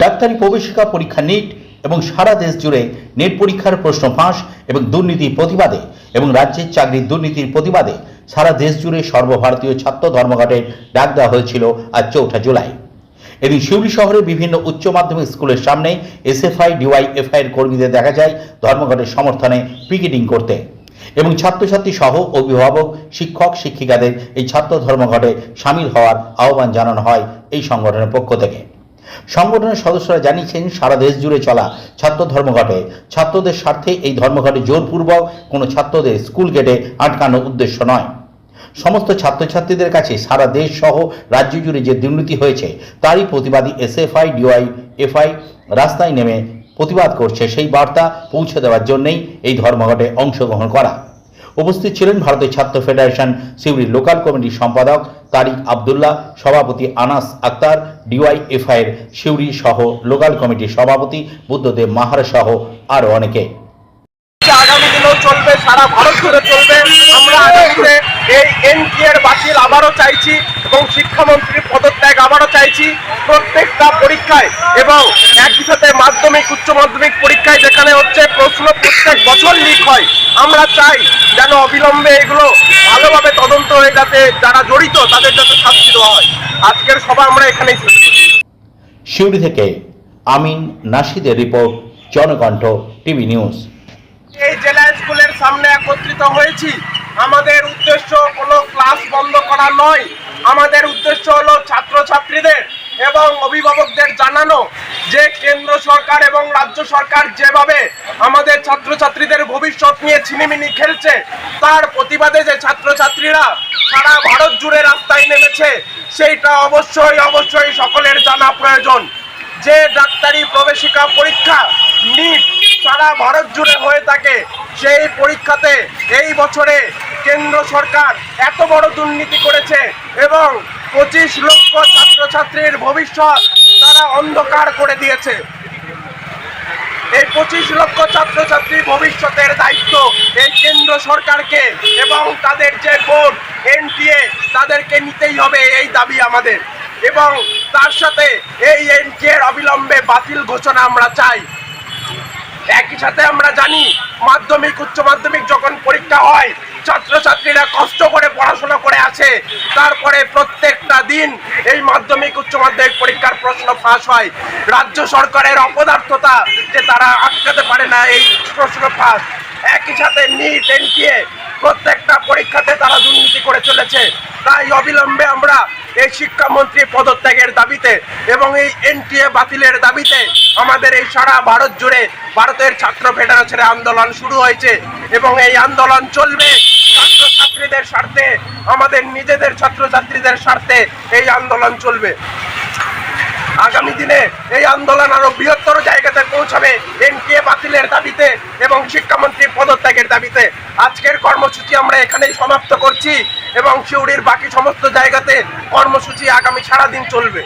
ডাক্তারি প্রবেশিকা পরীক্ষা নিট এবং সারা দেশ জুড়ে নেট পরীক্ষার প্রশ্ন ফাঁস এবং দুর্নীতির প্রতিবাদে এবং রাজ্যের চাকরির দুর্নীতির প্রতিবাদে সারা দেশ জুড়ে সর্বভারতীয় ছাত্র ধর্মঘটের ডাক দেওয়া হয়েছিল আজ চৌঠা জুলাই। এদিন শিউরি শহরের বিভিন্ন উচ্চ মাধ্যমিক স্কুলের সামনে এসএফআই, ডিওয়াইএফআই এর কর্মীদের দেখা যায় ধর্মঘটের সমর্থনে পিকেটিং করতে। এবং ছাত্রছাত্রী সহ অভিভাবক, শিক্ষক, শিক্ষিকাদের এই ছাত্র ধর্মঘটে সামিল হওয়ার আহ্বান জানানো হয় এই সংগঠনের পক্ষ থেকে। সংগঠনের সদস্যরা জানিয়েছেন, সারা দেশ জুড়ে চলা ছাত্র ধর্মঘটে, ছাত্রদের স্বার্থে এই ধর্মঘটে জোরপূর্বক কোনো ছাত্রদের স্কুল গেটে আটকানোর উদ্দেশ্য নয়। সমস্ত ছাত্রছাত্রীদের কাছে সারা দেশ সহ রাজ্য জুড়ে যে দুর্নীতি হয়েছে, তারই প্রতিবাদী এসএফআই, ডিওয়াই, এফআই রাস্তায় নেমে প্রতিবাদ করছে। সেই বার্তা পৌঁছে দেওয়ার জন্যই এই ধর্মঘটে অংশগ্রহণ করা। উপস্থিত ছিলেন ভারতের ছাত্র ফেডারেশন সিউড়ির লোকাল কমিটির সম্পাদক তারিক আবদুল্লাহ, সভাপতি আনাস আক্তার, ডিওয়াইএফআই এর সিউড়ি সহ লোকাল কমিটির সভাপতি বুদ্ধদেব মাহার সহ আরও অনেকে। আগামী দিনেও চলবে, সারা ভারত আমরা আবারও চাইছি এবং চাইছি প্রত্যেকটা পরীক্ষায় এবং একই সাথে মাধ্যমিক উচ্চ মাধ্যমিক পরীক্ষায় যেখানে হচ্ছে প্রশ্ন প্রত্যেক বছর লিক হয় আমরা চাই যেন অবিলম্বে এগুলো ভালোভাবে তদন্ত হয়ে যাতে যারা জড়িত তাদের যাতে শাস্তি দেওয়া হয়। আজকের সভা আমরা এখানেই শেষ করছি। সিউড়ি থেকে আমিন নাসিদের রিপোর্ট জনকণ্ঠ টিভি নিউজ। এই জেলা স্কুলের সামনে একত্রিত হয়েছি। আমাদের উদ্দেশ্য কোনো ক্লাস বন্ধ করা নয়। আমাদের উদ্দেশ্য হলো ছাত্রছাত্রীদের এবং অভিভাবকদের জানানো যে কেন্দ্র সরকার এবং রাজ্য সরকার যেভাবে আমাদের ছাত্রছাত্রীদের ভবিষ্যৎ নিয়ে ছিনিমিনি খেলছে, তার প্রতিবাদে যে ছাত্রছাত্রীরা সারা ভারত জুড়ে রাস্তায় নেমেছে, সেইটা অবশ্যই অবশ্যই সকলের জানা প্রয়োজন। যে ডাক্তারি প্রবেশিকা পরীক্ষা নিট সারা ভারত জুড়ে হয়ে থাকে সেই পরীক্ষাতে এই বছরে কেন্দ্র সরকার এত বড় দুর্নীতি করেছে এবং পঁচিশ লক্ষ ছাত্রছাত্রীর ভবিষ্যৎ তারা অন্ধকার করে দিয়েছে। এই পঁচিশ লক্ষ ছাত্রছাত্রীর ভবিষ্যতের দায়িত্ব এই কেন্দ্র সরকারকে এবং তাদের যে বোর্ড এনটিএ তাদেরকে নিতেই হবে এই দাবি আমাদের। এবং তার সাথে এই এনটিএর অবিলম্বে বাতিল ঘোষণা আমরা চাই। একই সাথে আমরা জানি মাধ্যমিক, উচ্চ মাধ্যমিক যখন পরীক্ষা হয়, ছাত্রছাত্রীরা কষ্ট করে পড়াশোনা করে আছে তারপরে প্রত্যেকটা দিন এই মাধ্যমিক, উচ্চ মাধ্যমিক পরীক্ষার প্রশ্ন ফাঁস হয়। রাজ্য সরকারের অপদার্থতা যে তারা আটকাতে পারে না, এই প্রশ্ন ফাঁস একই সাথে নিট এনটিএ প্রত্যেকটা পরীক্ষাতে তারা দুর্নীতি করে চলেছে। তাই অবিলম্বে আমরা এই শিক্ষামন্ত্রী পদত্যাগের দাবিতে এবং এই এনটিএ বাতিলের দাবিতে আমাদের এই সারা ভারত জুড়ে ভারতের ছাত্র ফেডারেশনের আন্দোলন শুরু হয়েছে এবং এই আন্দোলন চলবে ছাত্রছাত্রীদের স্বার্থে, আমাদের নিজেদের ছাত্রছাত্রীদের স্বার্থে এই আন্দোলন চলবে। আগামী দিনে এই আন্দোলন আরও বৃহত্তর জায়গাতে পৌঁছাবে এনটিএ বাতিলের দাবিতে এবং শিক্ষামন্ত্রী পদত্যাগের দাবিতে। আজকের কর্মসূচি আমরা এখানেই সমাপ্ত করছি এবং সিউড়ির বাকি সমস্ত জায়গাতে কর্মসূচি আগামী সারাদিন চলবে।